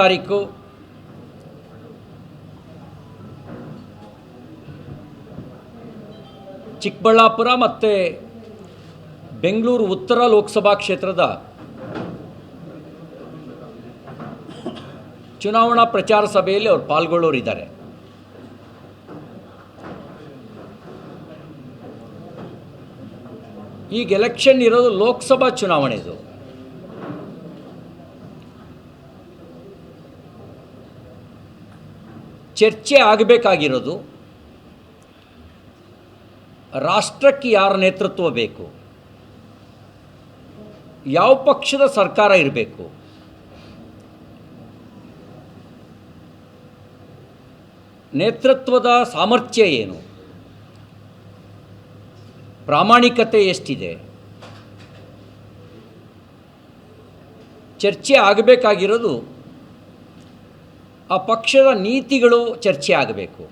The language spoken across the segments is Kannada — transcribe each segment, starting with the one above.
ತಾರೀಕು. ಚಿಕ್ಕಬಳ್ಳಾಪುರ ಮತ್ತು ಬೆಂಗಳೂರು ಉತ್ತರ ಲೋಕಸಭಾ ಕ್ಷೇತ್ರದ ಚುನಾವಣಾ ಪ್ರಚಾರ ಸಭೆಯಲ್ಲಿ ಅವರು ಪಾಲ್ಗೊಳ್ಳೋರಿದ್ದಾರೆ. ಈಗ ಎಲೆಕ್ಷನ್ ಇರೋದು ಲೋಕಸಭಾ ಚುನಾವಣೆದು. ಚರ್ಚೆ ಆಗಬೇಕಾಗಿರೋದು ರಾಷ್ಟ್ರಕ್ಕೆ ಯಾರ ನೇತೃತ್ವ ಬೇಕು? ಯಾವ ಪಕ್ಷದ ಸರ್ಕಾರ ಇರಬೇಕು? ನೇತೃತ್ವದ ಸಾಮರ್ಥ್ಯ ಏನು? ಪ್ರಾಮಾಣಿಕತೆ ಎಷ್ಟಿದೆ? ಚರ್ಚೆ ಆಗಬೇಕಾಗಿರೋದು ಆ ಪಕ್ಷದ ನೀತಿಗಳು ಚರ್ಚೆ ಆಗಬೇಕು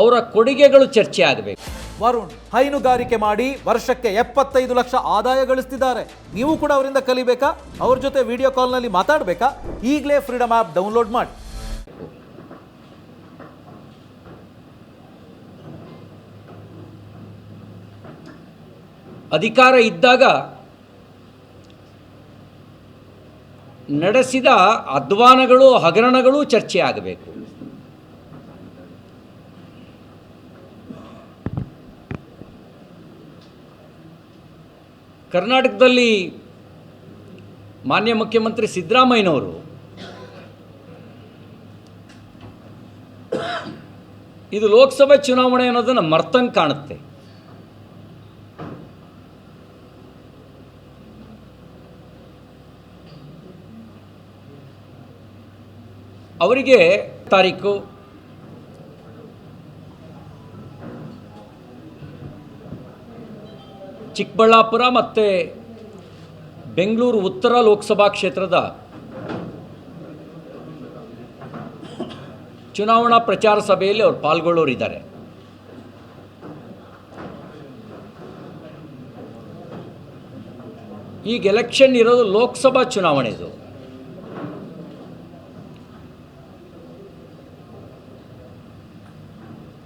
ಅವರ ಕೊಡುಗೆಗಳು ಚರ್ಚೆ ಆಗಬೇಕು ವರುಣ್ ಹೈನುಗಾರಿಕೆ ಮಾಡಿ ವರ್ಷಕ್ಕೆ ಎಪ್ಪತ್ತೈದು ಲಕ್ಷ ಆದಾಯ ಗಳಿಸ್ತಿದ್ದಾರೆ. ನೀವು ಕೂಡ ಅವರಿಂದ ಕಲಿಬೇಕಾ? ಅವ್ರ ಜೊತೆ ವಿಡಿಯೋ ಕಾಲ್ನಲ್ಲಿ ಮಾತಾಡಬೇಕಾ? ಈಗಲೇ ಫ್ರೀಡಮ್ ಆ್ಯಪ್ ಡೌನ್ಲೋಡ್ ಮಾಡಿ. ಅಧಿಕಾರ ಇದ್ದಾಗ ನಡೆಸಿದ ಅಧ್ವಾನಗಳು, ಹಗರಣಗಳು ಚರ್ಚೆ ಆಗಬೇಕು. ಕರ್ನಾಟಕದಲ್ಲಿ ಮಾನ್ಯ ಮುಖ್ಯಮಂತ್ರಿ ಸಿದ್ದರಾಮಯ್ಯನವರು ಇದು ಲೋಕಸಭೆ ಚುನಾವಣೆ ಅನ್ನೋದನ್ನು ಮರ್ತಂಗೆ ಕಾಣುತ್ತೆ. ಅವರಿಗೆ ತಾರೀಕು. ಚಿಕ್ಕಬಳ್ಳಾಪುರ ಮತ್ತು ಬೆಂಗಳೂರು ಉತ್ತರ ಲೋಕಸಭಾ ಕ್ಷೇತ್ರದ ಚುನಾವಣಾ ಪ್ರಚಾರ ಸಭೆಯಲ್ಲಿ ಅವರು ಪಾಲ್ಗೊಳ್ಳೋರಿದ್ದಾರೆ. ಈಗ ಎಲೆಕ್ಷನ್ ಇರೋದು ಲೋಕಸಭಾ ಚುನಾವಣೆದು.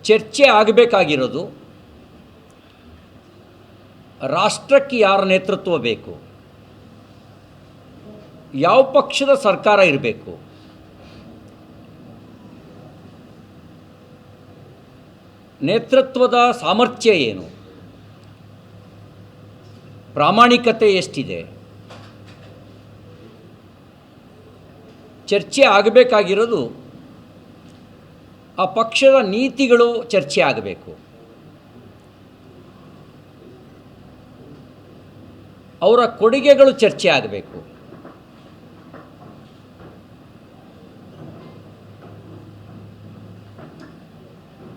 ಚರ್ಚೆ ಆಗಬೇಕಾಗಿರೋದು ರಾಷ್ಟ್ರಕ್ಕೆ ಯಾರ ನೇತೃತ್ವ ಬೇಕು? ಯಾವ ಪಕ್ಷದ ಸರ್ಕಾರ ಇರಬೇಕು? ನೇತೃತ್ವದ ಸಾಮರ್ಥ್ಯ ಏನು? ಪ್ರಾಮಾಣಿಕತೆ ಎಷ್ಟಿದೆ? ಚರ್ಚೆ ಆಗಬೇಕಾಗಿರೋದು ಆ ಪಕ್ಷದ ನೀತಿಗಳು ಚರ್ಚೆ ಆಗಬೇಕು. ಅವರ ಕೊಡುಗೆಗಳು ಚರ್ಚೆ ಆಗಬೇಕು.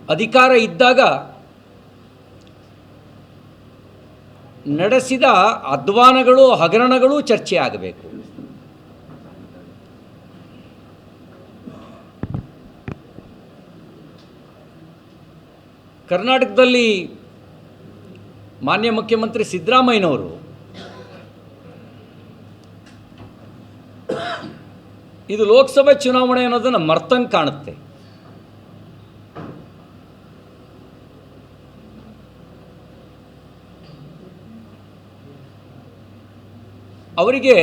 ಅಧಿಕಾರ ಇದ್ದಾಗ ನಡೆಸಿದ ಅಧ್ವಾನಗಳು ಹಗರಣಗಳು ಚರ್ಚೆ ಆಗಬೇಕು. ಕರ್ನಾಟಕದಲ್ಲಿ ಮಾನ್ಯ ಮುಖ್ಯಮಂತ್ರಿ ಸಿದ್ದರಾಮಯ್ಯನವರು ಇದು ಲೋಕಸಭೆ ಚುನಾವಣೆ ಅನ್ನೋದನ್ನು ಮರ್ತಂಗೆ ಕಾಣುತ್ತೆ. ಅವರಿಗೆ